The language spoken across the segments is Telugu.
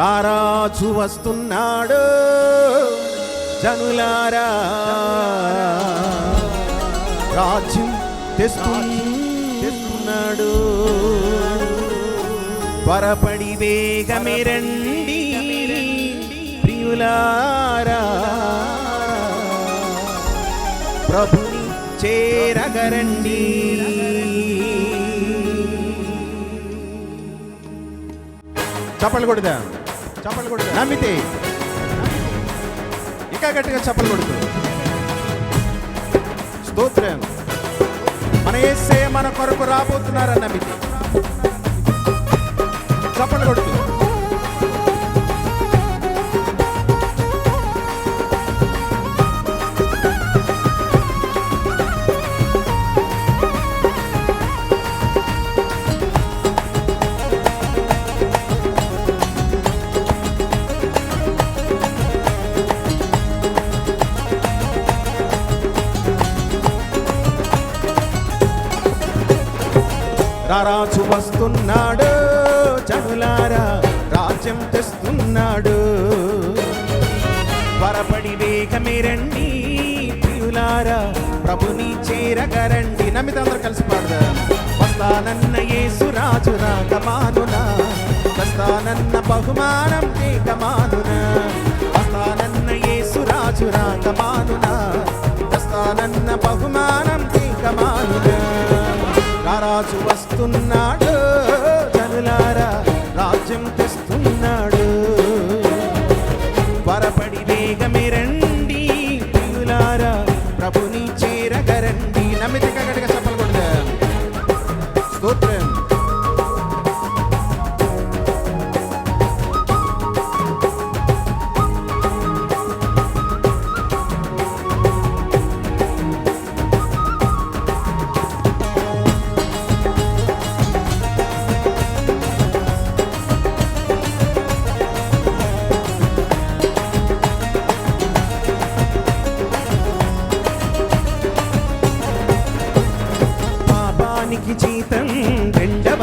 రారాజు వస్తున్నాడు. జనులారా. రాజ్యం తెస్తున్నాడు. త్వరపడి వేగమిరండి ప్రియులారా. ప్రభుని చేరగరండి. చప్పలు కొడుదా? చప్పలు కొడుదా నమ్మితే. ఇంకా గట్టిగా చప్పలు కొడుతూ స్తోత్రం. మన ఏసే మన కొరకు రాబోతున్నారని నమ్మితే. చప్పలు కొడుతూ రారాజు వస్తున్నాడు జనులారా రాజ్యం తెస్తున్నాడు. త్వరపడి వేగమిరండి ప్రియులారా ప్రభుని చేరగరండి. నమ్మితే అందరూ కలిసి పాడదా. వస్తానన్న యేసు రాజు రాగమానునా వస్తానన్న బహుమానం ఏకమానునా. వస్తానన్న యేసు రాజు రాగమానునా వస్తానన్న బహుమానం ఏకమానునా. రాజు వస్తున్నాడు.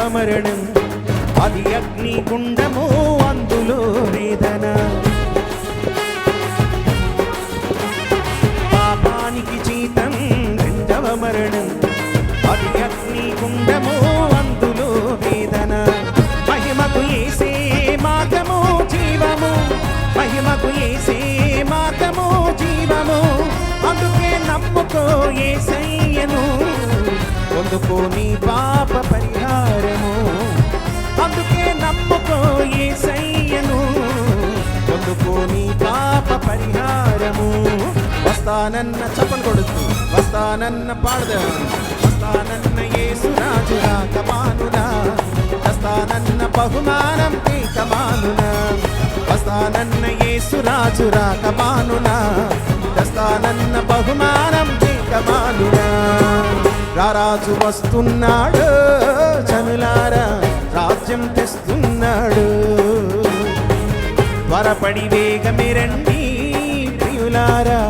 రెండవ మరణం అది అగ్ని గుండము అందులో వేదన. పాపానికి జీతం రెండవ మరణం. అది అగ్ని గుండము అందులో వేదన. మహిమకు ఏసే మార్గము జీవము. మహిమకు ఏసే మార్గము జీవము. అందుకే నమ్ముకో ఏసయ్యను. పొందుకో నీ పాప పరిహారము. అందుకే నమ్ముకో ఏ సయ్యను పొందుకో నీ పాప పరిహారము. వస్తానన్న చప్పలు కొడుతూ వస్తానన్న పాడదాం. వస్తానన్న యేసురాజు రాకమానునా వస్తానన్న బహుమానం తీకమానునా వస్తానన్న యేసురాజు రాకమానునా వస్తానన్న బహుమానం తీకమానునా రారాజు వస్తున్నాడు జనులారా రాజ్యం తెస్తున్నాడు. త్వరపడి వేగమిరండి ప్రియులారా.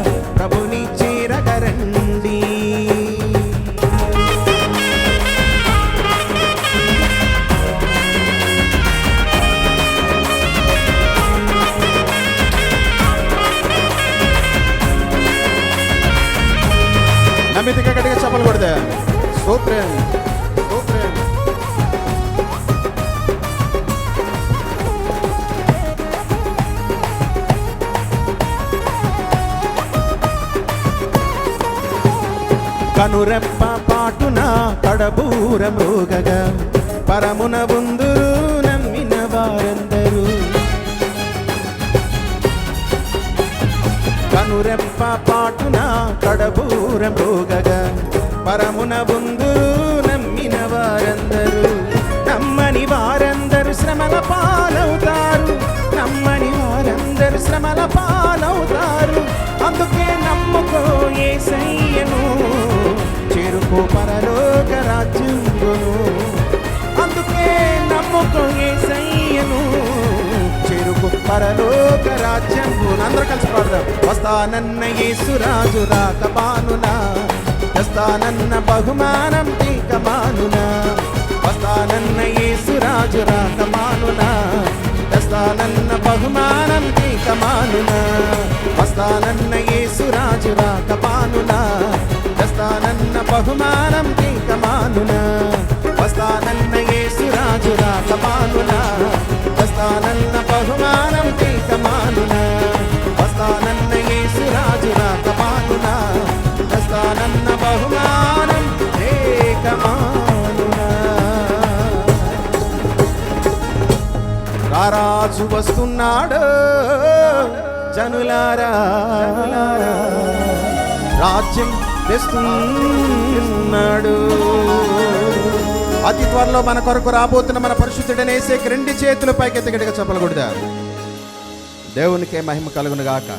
నమ్మితిగా గట్టిగా చెప్పలు కొడదా స్తోత్రం స్తోత్రం కనురెప్ప పాటున కడబూర మృగగా. పరమున బుందురు పరమున బుందురు నమ్మిన వారందరూ. నమ్మని వారందరూ శ్రమల పాలవుతారు. నమ్మని వారందరూ శ్రమల పాలవుతారు. అందుకే నమ్ముకో ఏసయ్యను. చేరుకో పరలోక రాజ్యంగును అందుకే నమ్ముకో ఏసయ్యను. చేరుకు పరలోక రాజ్యంగును అందరూ కలిసి పాడదాం. వస్తానన్న యేసురాజు రాకమానునా వస్తానన్న బహుమానం తీకమానునా. వస్తానన్న యేసురాజు రాకమానునా. తెస్తానన్న బహుమానం తీకమానునా. వస్తానన్న యేసురాజు రాకమానునా. తెస్తానన్న బహుమానం తీకమానునా. వస్తానన్న యేసురాజు రాకమానునా. రాజు వస్తున్నాడు. జనులారా రాజ్యం తెస్తున్నాడు. అతి త్వరలో మన కొరకు రాబోతున్న మన పరిశుద్ధుడనేసే రెండు చేతులు పైకెత్తి గట్టిగా చెప్పలకూడదా దేవునికే మహిమ కలుగును గాక